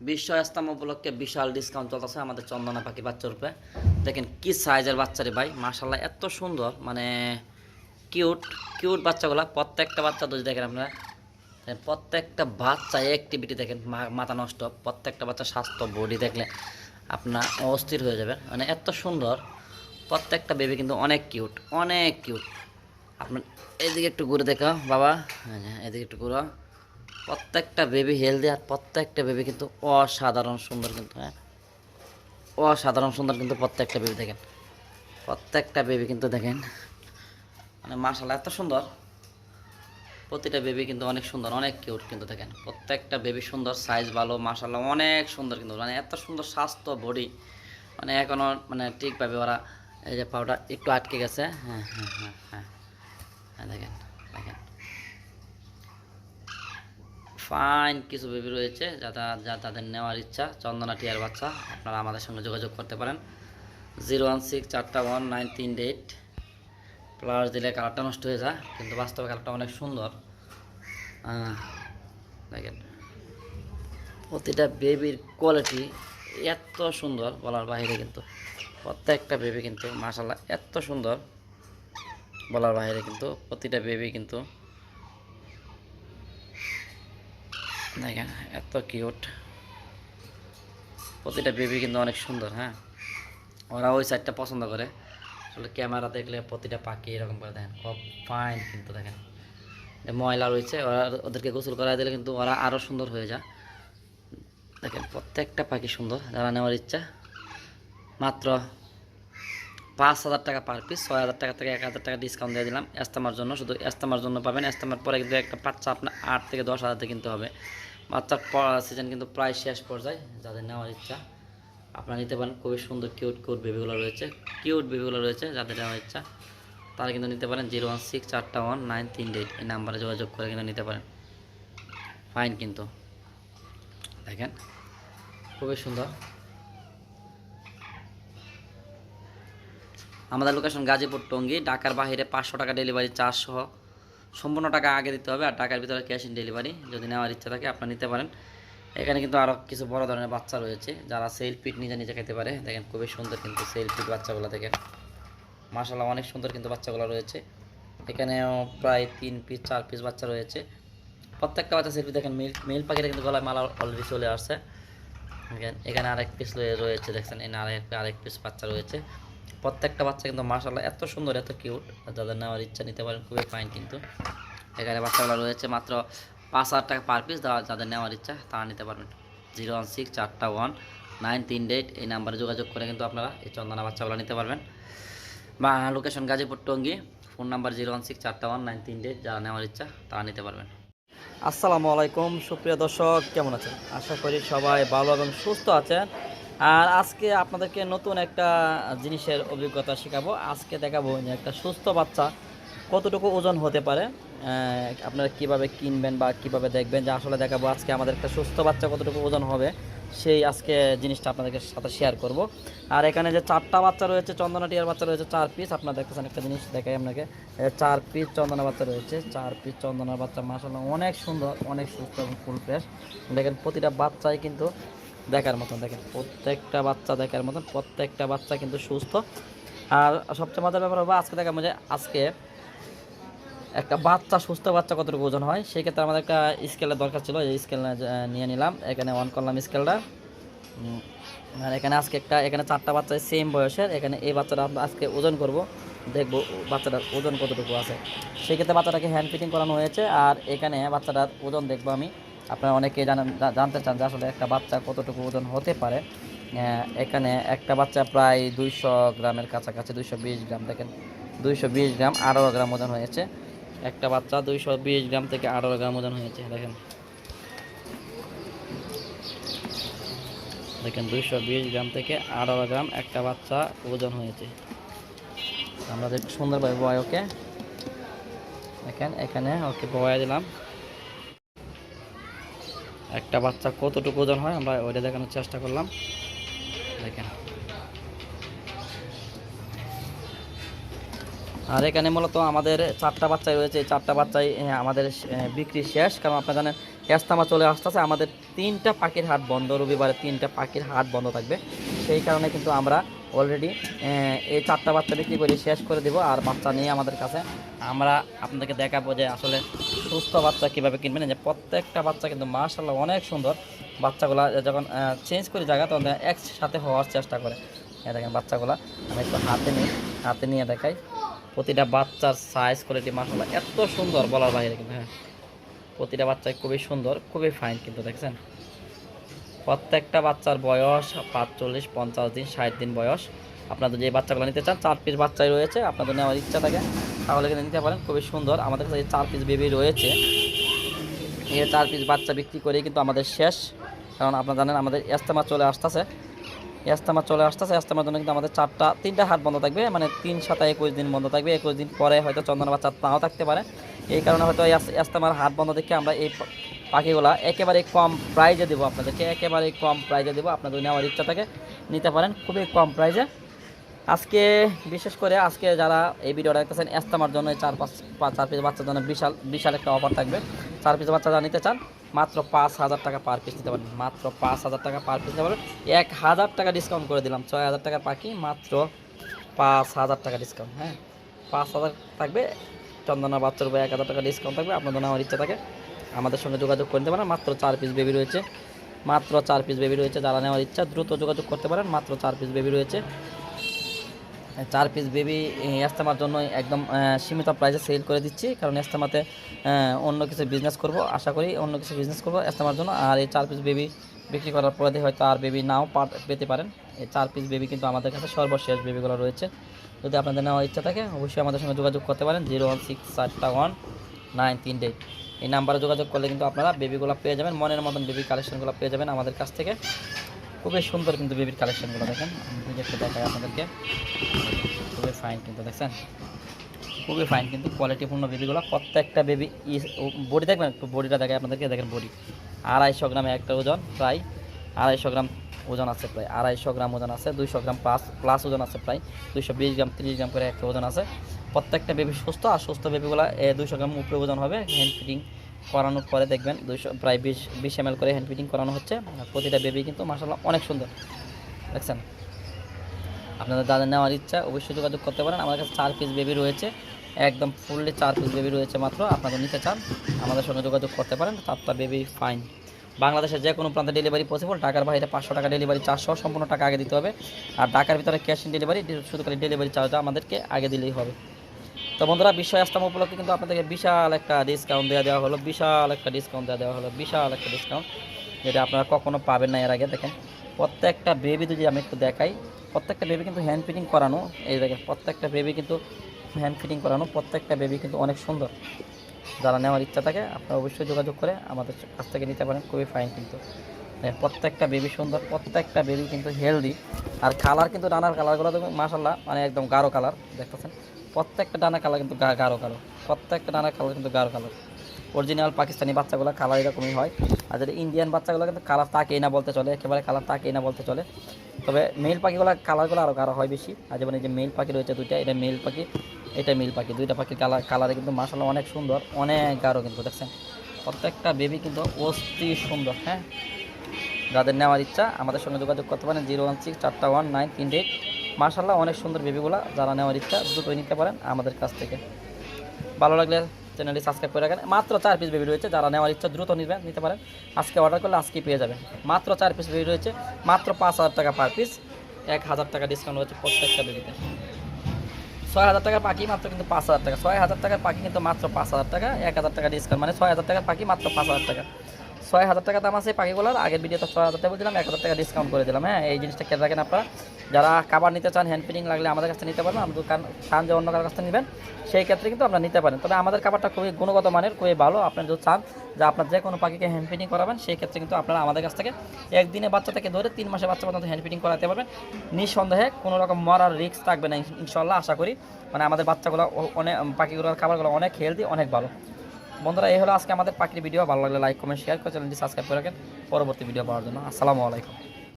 বিশ্ব ইস্তামা উপলক্ষে বিশাল ডিসকাউন্ট চলতেছে আমাদের চন্দনা পাখি বাচ্চার উপরে দেখেন কি সাইজের বাচ্চারে ভাই মাশাল্লাহ এত সুন্দর মানে কিউট কিউট বাচ্চাগুলা প্রত্যেকটা বাচ্চা যদি দেখেন আপনারা প্রত্যেকটা বাচ্চা অ্যাক্টিভিটি দেখেন মাথা নষ্ট প্রত্যেকটা বাচ্চা স্বাস্থ্য বডি দেখলে আপনার অস্থির হয়ে যাবে মানে এত সুন্দর প্রত্যেকটা বেবি কিন্তু অনেক কিউট অনেক কিউট আপনার এদিকে একটু ঘুরে দেখা বাবা হ্যাঁ, হ্যাঁ, এদিকে একটু ঘুরো। প্রত্যেকটা বেবি হেলদি আর প্রত্যেকটা বেবি কিন্তু অসাধারণ সুন্দর কিন্তু হ্যাঁ। অসাধারণ সুন্দর কিন্তু প্রত্যেকটা বেবি দেখেন। প্রত্যেকটা বেবি কিন্তু দেখেন মানে মাশাল্লাহ এত সুন্দর। প্রতিটা বেবি কিন্তু অনেক সুন্দর, অনেক কিউট কিন্তু দেখেন। প্রত্যেকটা বেবি সুন্দর সাইজ ভালো মাশাল্লাহ অনেক সুন্দর কিন্তু মানে এত সুন্দর স্বাস্থ্য বডি মানে এখনও মানে ঠিকভাবে ওরা এই যে পাউডার একটু আটকে গেছে হ্যাঁ হ্যাঁ হ্যাঁ হ্যাঁ। হ্যাঁ দেখেন দেখেন ফাইন কিছু বেবি রয়েছে যারা যা তাদের নেওয়ার ইচ্ছা। চন্দনা টিয়ার বাচ্চা, আপনারা আমাদের সঙ্গে যোগাযোগ করতে পারেন। জিরো ওয়ান সিক্স, চারটা ওয়ান, নাইন তিন এইট। প্লাস দিলে কালারটা নষ্ট হয়ে যায়, কিন্তু বাস্তবে কালারটা অনেক সুন্দর। দেখেন। প্রতিটা বেবির কোয়ালিটি এত সুন্দর, বলার বাইরে কিন্তু প্রত্যেকটা বেবি কিন্তু মাসাল্লাহ এত সুন্দর। বলার বাইরে কিন্তু প্রতিটা বেবি কিন্তু দেখেন, এত কিউট প্রতিটা বেবি কিন্তু অনেক সুন্দর হ্যাঁ? ওরা ওই সাইডটা পছন্দ করে। আসলে ক্যামেরা দেখলে প্রতিটা পাখি এরকম করে দেখেন, খুব ফাইন কিন্তু দেখেন। ময়লা রয়েছে, ওরা ওদেরকে গোসল করাই দিলে কিন্তু ওরা আরও সুন্দর হয়ে যায়। দেখেন, প্রত্যেকটা পাখি সুন্দর, যারা নেওয়ার ইচ্ছা। মাত্র পাঁচ হাজার টাকা পার পিস ছয় হাজার টাকা থেকে এক হাজার টাকা ডিসকাউন্ট দিয়ে দিলাম। এস্তামার জন্য, শুধু এস্তামার জন্য পাবেন। এস্তামার পরে কিন্তু একটা বাচ্চা আপনার আট থেকে দশ হাজার কিনতে হবে। বাচ্চার সিজন কিন্তু প্রায় শেষ পর্যায়ে, যাদের নেওয়ার ইচ্ছা, আপনারা নিতে পারেন। খুবই সুন্দর কিউট কিউট বেবিগুলো রয়েছে। কিউট বেবিগুলো রয়েছে, যাদের নেওয়ার ইচ্ছা, তারা কিন্তু নিতে পারেন জিরো ওয়ান সিক্স চারটা ওয়ান নাইন তিন এইট। এই নাম্বারে যোগাযোগ করে কিন্তু নিতে পারেন। ফাইন কিন্তু। দেখেন, খুবই সুন্দর। আমাদের লোকেশন গাজীপুর টঙ্গী, ঢাকার বাইরে পাঁচশো টাকা ডেলিভারি চার্জ সহ সম্পূর্ণ টাকা আগে দিতে হবে আর টাকার ভিতরে ক্যাশ ইন ডেলিভারি যদি নেওয়ার ইচ্ছা থাকে আপনারা নিতে পারেন। এখানে কিন্তু আরও কিছু বড় ধরনের বাচ্চা রয়েছে, যারা সেল পিট নিজে নিজে খেতে পারে। দেখেন খুবই সুন্দর কিন্তু সেল পিট বাচ্চাগুলো দেখেন মাসাল্লাহ অনেক সুন্দর কিন্তু বাচ্চাগুলো রয়েছে। এখানেও প্রায় তিন পিস চার পিস বাচ্চা রয়েছে। প্রত্যেকটা বাচ্চা সেলফি দেখেন মিল মিল পাখিটা কিন্তু গলায় মালা অলরেডি চলে আসছে। এখানে আরেক পিস রয়েছে, দেখছেন, এখানে আরেক আরেক পিস বাচ্চা রয়েছে। প্রত্যেকটা বাচ্চা কিন্তু মার্শাল্লাহ এত সুন্দর, এত কিউট। যাদের নেওয়ার ইচ্ছা নিতে পারেন, খুবই ফাইন কিন্তু। এখানে বাচ্চাগুলো রয়েছে মাত্র পাঁচ হাজার টাকা পার পিস যাদের নেওয়ার ইচ্ছা তারা নিতে পারবেন। জিরো ওয়ান সিক্স চারটা ওয়ান নাইন তিন ডেট, এই নাম্বারে যোগাযোগ করে কিন্তু আপনারা এই চন্দনা বাচ্চাগুলো নিতে পারবেন। বা location Gazipur Tongi, phone number zero one six চারটা ওয়ান নাইন তিন ডেট, যারা নেওয়ার ইচ্ছা তারা নিতে পারবেন। আসসালামু আলাইকুম, সুপ্রিয় দর্শক, কেমন আছেন? আশা করি সবাই ভালো এবং সুস্থ আছেন। আর আজকে আপনাদেরকে নতুন একটা জিনিসের অভিজ্ঞতা শেখাবো। আজকে দেখাবো যে একটা সুস্থ বাচ্চা কতটুকু ওজন হতে পারে আপনারা কীভাবে কিনবেন বা কীভাবে দেখবেন যে আসলে দেখাবো আজকে আমাদের একটা সুস্থ বাচ্চা কতটুকু ওজন হবে, সেই আজকে জিনিসটা আপনাদের সাথে শেয়ার করব। আর এখানে যে চারটা বাচ্চা রয়েছে, চন্দনা টিয়ার বাচ্চা রয়েছে, চার পিস আপনারা দেখতেছেন একটা জিনিস, দেখাই আপনাকে। চার পিস চন্দনা বাচ্চা রয়েছে, চার পিস চন্দনার বাচ্চা মাসাল্লাহ অনেক সুন্দর, অনেক সুস্থ এবং ফুল ফ্রেশ দেখেন, প্রতিটা বাচ্চাই কিন্তু দেখার মতন, দেখেন। প্রত্যেকটা বাচ্চা দেখার মতন, প্রত্যেকটা বাচ্চা কিন্তু সুস্থ। আর সবচেয়ে মজার ব্যাপার হবে আজকে দেখাবো যে আজকে একটা বাচ্চা, সুস্থ বাচ্চা কতটুকু ওজন হয় সেই ক্ষেত্রে আমাদের একটা স্কেলের দরকার ছিল, এই স্কেল নিয়ে নিলাম। এখানে অন করলাম স্কেলটা আর এখানে আজকে একটা, এখানে চারটা বাচ্চা সেম বয়সের, এখানে এই বাচ্চাটা আজকে ওজন করব। দেখব বাচ্চাটার ওজন কতটুকু আছে। সেই ক্ষেত্রে বাচ্চাটাকে হ্যান্ড ফিটিং করানো হয়েছে, আর এখানে বাচ্চাটার ওজন দেখব আমি। আপনারা অনেকে জানেন জানতে চান যে আসলে একটা বাচ্চা কতটুকু ওজন হতে পারে। এখানে একটা বাচ্চা প্রায় দুইশো গ্রামের কাছাকাছি, দুইশো বিশ গ্রাম দেখেন, দুইশো বিশ গ্রাম আঠারো গ্রাম ওজন হয়েছে। একটা বাচ্চা দুইশো বিশ গ্রাম থেকে আঠারো গ্রাম ওজন হয়েছে, দেখেন। দেখেন, দুইশো বিশ গ্রাম থেকে আঠারো গ্রাম একটা বাচ্চা ওজন হয়েছে। আমরা দেখ সুন্দরভাবে বয় ওকে। দেখেন, এখানে ওকে বয়া দিলাম। একটা বাচ্চা কতটুকু ওজন হয়, আমরা ওইটা দেখানোর চেষ্টা করলাম। দেখেন। আর এখানে মূলত আমাদের চারটা বাচ্চাই রয়েছে। চারটা বাচ্চাই আমাদের বিক্রি শেষ। কারণ আপনারা জানেন, এস্তামা চলে আসতেছে। আমাদের তিনটা পাখির হাট বন্ধ। রবিবারে তিনটা পাখির হাট বন্ধ থাকবে। সেই কারণে কিন্তু আমরা অলরেডি এই চারটা বাচ্চা বিক্রি করে শেষ করে দেবো। আর বাচ্চা নিয়ে আমাদের কাছে আমরা আপনাদেরকে দেখাবো যে আসলে সুস্থ বাচ্চা কীভাবে কিনবেন। যে প্রত্যেকটা বাচ্চা কিন্তু মার্শাল্লাহ অনেক সুন্দর। বাচ্চাগুলা যখন চেঞ্জ করি জায়গা, তখন একসাথে হওয়ার চেষ্টা করে। এই দেখেন বাচ্চাগুলা, আমি একটু হাতে নিই, হাতে নিয়ে দেখাই। প্রতিটা বাচ্চার সাইজ কোয়ালিটি মার্শাল্লাহ এত সুন্দর বলার বাইরে কিন্তু হ্যাঁ। প্রতিটা বাচ্চা খুবই সুন্দর, খুবই ফাইন কিন্তু, দেখছেন? প্রত্যেকটা বাচ্চার বয়স পাঁচচল্লিশ, পঞ্চাশ দিন, ষাট দিন বয়স। আপনাদের যে বাচ্চাগুলো নিতে চান, চার পিস বাচ্চাই রয়েছে, আপনাদের নেওয়ার ইচ্ছা থাকে, তাহলে কিন্তু নিতে পারেন, খুবই সুন্দর। আমাদের কাছে চার পিস বেবি রয়েছে। এই চার পিস বাচ্চা বিক্রি করে কিন্তু আমাদের শেষ। কারণ আপনারা জানেন, আমাদের এস্তেমা চলে আসতেছে। এস্তেমা চলে আসতেছে, এস্তেমার জন্য কিন্তু আমাদের চারটা, তিনটা হাট বন্ধ থাকবে। মানে তিন সাতা একুশ দিন বন্ধ থাকবে। একুশ দিন পরে হয়তো চন্দন বাচ্চা নাও থাকতে পারে। এই কারণে হয়তো এস্তেমার হাট বন্ধ দেখে আমরা এই পাখিগুলা একেবারে কম প্রাইজে দেবো আপনাদেরকে একেবারে কম প্রাইজে দেবো। আপনাদের নেওয়ার ইচ্ছা থাকে, নিতে পারেন, খুবই কম প্রাইজে আজকে, বিশেষ করে আজকে যারা এই ভিডিওটা দেখতেছেন এস্তামার জন্য চার পাঁচ চার পিস বাচ্চার জন্য বিশাল বিশাল একটা অফার থাকবে। চার পিস বাচ্চা যারা নিতে চান, মাত্র পাঁচ হাজার টাকা পার পিস নিতে পারেন মাত্র পাঁচ হাজার টাকা পার পিস নিতে পারবেন। এক হাজার টাকা ডিসকাউন্ট করে দিলাম, ছয় হাজার টাকার পাখি, মাত্র পাঁচ হাজার টাকা ডিসকাউন্ট হ্যাঁ? পাঁচ হাজার থাকবে, চন্দনা বাচ্চার উপরে এক হাজার টাকা ডিসকাউন্ট থাকবে, আপনাদের নেওয়ার ইচ্ছা থাকে। আমাদের সঙ্গে যোগাযোগ করতে পারেন। মাত্র চার পিস বেবি রয়েছে। মাত্র চার পিস বেবি রয়েছে। যারা নেওয়ার ইচ্ছা দ্রুত যোগাযোগ করতে পারেন। মাত্র চার পিস বেবি রয়েছে। চার পিস বেবি এস্তামার জন্য একদম সীমিত প্রাইসে সেল করে দিচ্ছি। কারণ এস্তামাতে অন্য কিছু বিজনেস করব। আশা করি অন্য কিছু বিজনেস করব এস্তামার জন্য। আর এই চার পিস বেবি বিক্রি করার পরে হয়তো আর বেবি নাও পেতে পারেন। এই চার পিস বেবি কিন্তু আমাদের কাছে সর্বশেষ বেবিগুলো রয়েছে। যদি আপনাদের নেওয়ার ইচ্ছা থাকে, অবশ্যই আমাদের সঙ্গে যোগাযোগ করতে পারেন। জিরো ওয়ান সিক্স চারটা ওয়ান নাইন তিন এইট এই নাম্বারে যোগাযোগ করলে কিন্তু আপনারা বেবিগুলো পেয়ে যাবেন। মনের মতন বেবি কালেকশনগুলো পেয়ে যাবেন আমাদের কাছ থেকে। খুবই সুন্দর কিন্তু বেবির কালেকশনগুলো দেখেন। আমি একটু দেখাই আপনাদেরকে। খুবই ফাইন কিন্তু, দেখছেন? খুবই ফাইন কিন্তু কোয়ালিটিপূর্ণ বেবিগুলো প্রত্যেকটা বেবি বডি দেখবেন? একটু বডিটা দেখায় আপনাদেরকে। দেখেন বডি আড়াইশো গ্রামে একটা ওজন, প্রায় আড়াইশো গ্রাম ওজন আছে প্রায় আড়াইশো গ্রাম ওজন আছে, দুইশো গ্রাম প্লাস প্লাস ওজন আছে প্রায় দুইশো বিশ গ্রাম, তিরিশ গ্রাম করে একটা ওজন আছে। প্রত্যেকটা বেবি সুস্থ আর সুস্থ বেবিগুলো দুইশো গ্রাম উপরে ওজন হবে হ্যান্ড ফিটিং করানোর পরে দেখবেন দুইশো, প্রায় বিশ বিশ এম করে হ্যান্ড ফিটিং করানো হচ্ছে। প্রতিটা বেবি কিন্তু মাসাল্লাহ অনেক সুন্দর। দেখছেন? আপনাদের যাদের নেওয়ার ইচ্ছা অবশ্যই যোগাযোগ করতে পারেন। আমাদের কাছে চার পিস বেবি রয়েছে, একদম ফুললি চার পিস বেবি রয়েছে মাত্র। আপনারা নিতে চান, আমাদের সঙ্গে যোগাযোগ করতে পারেন চারটা বেবি ফাইন বাংলাদেশের যে কোনো প্রান্তে ডেলিভারি পসিবল ঢাকার বাইরে পাঁচশো টাকা ডেলিভারি চারশো সম্পূর্ণ টাকা আগে দিতে হবে। আর ঢাকার ভিতরে ক্যাশ ইন ডেলিভারি শুধু খালি ডেলিভারি চার্জটা আমাদেরকে আগে দিলেই হবে। তো বন্ধুরা বিশ্ব ইস্তাম উপলক্ষে কিন্তু আপনাদেরকে বিশাল একটা ডিসকাউন্ট দেওয়া দেওয়া হলো, বিশাল একটা ডিসকাউন্ট দেওয়া দেওয়া হলো, বিশাল একটা ডিসকাউন্ট যেটা আপনারা কখনো পাবেন না এর আগে, দেখেন। প্রত্যেকটা বেবি যদি আমি একটু দেখাই, প্রত্যেকটা বেবি কিন্তু হ্যান্ড ফিটিং করানো, এই দেখেন, প্রত্যেকটা বেবি কিন্তু হ্যান্ড ফিটিং করানো, প্রত্যেকটা বেবি কিন্তু অনেক সুন্দর। যারা নেওয়ার ইচ্ছা থাকে আপনারা অবশ্যই যোগাযোগ করে আমাদের কাছ থেকে নিতে পারেন খুবই ফাইন কিন্তু। দেখেন, প্রত্যেকটা বেবি সুন্দর প্রত্যেকটা বেবি কিন্তু হেলদি আর কালার কিন্তু ডানার কালারগুলো দেখবেন মাসাল্লাহ মানে একদম গাঢ় কালার দেখতেছেন? প্রত্যেকটা ডানা কালার কিন্তু গাঢ় কালো প্রত্যেকটা ডানার কালার কিন্তু গাঢ় কালার অরিজিনাল পাকিস্তানি বাচ্চাগুলো কালার এরকমই হয়। আর যদি ইন্ডিয়ান বাচ্চাগুলো কিন্তু কালার তাকেই না বলতে চলে একেবারে কালার তাকেই না বলতে চলে। তবে মেল পাখিগুলো কালারগুলো আরও গাঢ় হয় বেশি। আর যেমন এই যে মেল পাখি রয়েছে দুইটা, এটা মেল পাখি, এটা মেল পাখি। দুইটা পাখির কালার কালারে কিন্তু মাসাল্লাহ অনেক সুন্দর, অনেক গাঢ় কিন্তু, দেখছেন? প্রত্যেকটা বেবি কিন্তু অস্থি সুন্দর হ্যাঁ? যাদের নেওয়ার ইচ্ছা, আমাদের সঙ্গে যোগাযোগ করতে পারেন জিরো ওয়ান সিক্স, চারটা ওয়ান, নাইন, তিন এইট মার্শাল্লাহ অনেক সুন্দর বেবিগুলো যারা নেওয়ার ইচ্ছা, দ্রুতই নিতে পারেন আমাদের কাছ থেকে। ভালো লাগলে চ্যানেলটি সাবস্ক্রাইব করে রাখেন। মাত্র চার পিস বেবি রয়েছে, যারা নেওয়ার ইচ্ছা দ্রুত নেবেন, নিতে পারেন। আজকে অর্ডার করলে আজকেই পেয়ে যাবেন। মাত্র চার পিস বেবি রয়েছে, মাত্র পাঁচ হাজার টাকা পার পিস এক হাজার টাকা ডিসকাউন্ট রয়েছে প্রত্যেকটা বেবিতে ছয় হাজার টাকার পাখি মাত্র কিন্তু পাঁচ হাজার টাকা। ছয় হাজার টাকার পাখি কিন্তু মাত্র পাঁচ হাজার টাকা, এক হাজার টাকা ডিসকাউন্ট মানে ছয় হাজার টাকার পাখি মাত্র পাঁচ হাজার টাকা। ছয় হাজার টাকা দাম আছে পাখিগুলোর। আগের ভিডিওতে ছয় হাজার টাকা বলছিলাম, এক হাজার টাকা ডিসকাউন্ট করে দিলাম। হ্যাঁ এই জিনিসটা খেয়াল রাখেন আপনারা। যারা খাবার নিতে চান হ্যান্ড ফিটিং লাগলে আমাদের কাছ নিতে পারবেন। কান চান যে অন্য কারোর কাছ নেবেন, সেই ক্ষেত্রে কিন্তু আপনারা নিতে পারেন। তবে আমাদের খাবারটা খুবই গুণগত মানের, খুবই ভালো। আপনার যদি চান যে আপনার যে কোনো পাখিকে হ্যান্ড ফিটিং করাবেন, সেই ক্ষেত্রে কিন্তু আপনারা আমাদের কাছ থেকে একদিনে বাচ্চা থেকে ধরে তিন মাসে বাচ্চা পর্যন্ত হ্যান্ড ফিটিং করাতে পারবেন। নিঃসন্দেহে কোনো রকম মরার রিস্ক থাকবে না ইনশাল্লাহ আশা করি মানে আমাদের বাচ্চাগুলো অনেক পাখিগুলোর খাবারগুলো অনেক হেলদি অনেক ভালো। বন্ধুরা, এই হলো আজকে আমাদের পাখির ভিডিও ভালো লাগলে লাইক কমেন্ট শেয়ার করে চ্যানেলটি সাবস্ক্রাইব করে রাখেন। পরবর্তী ভিডিও পাওয়ার জন্য। আসসালামু আলাইকুম।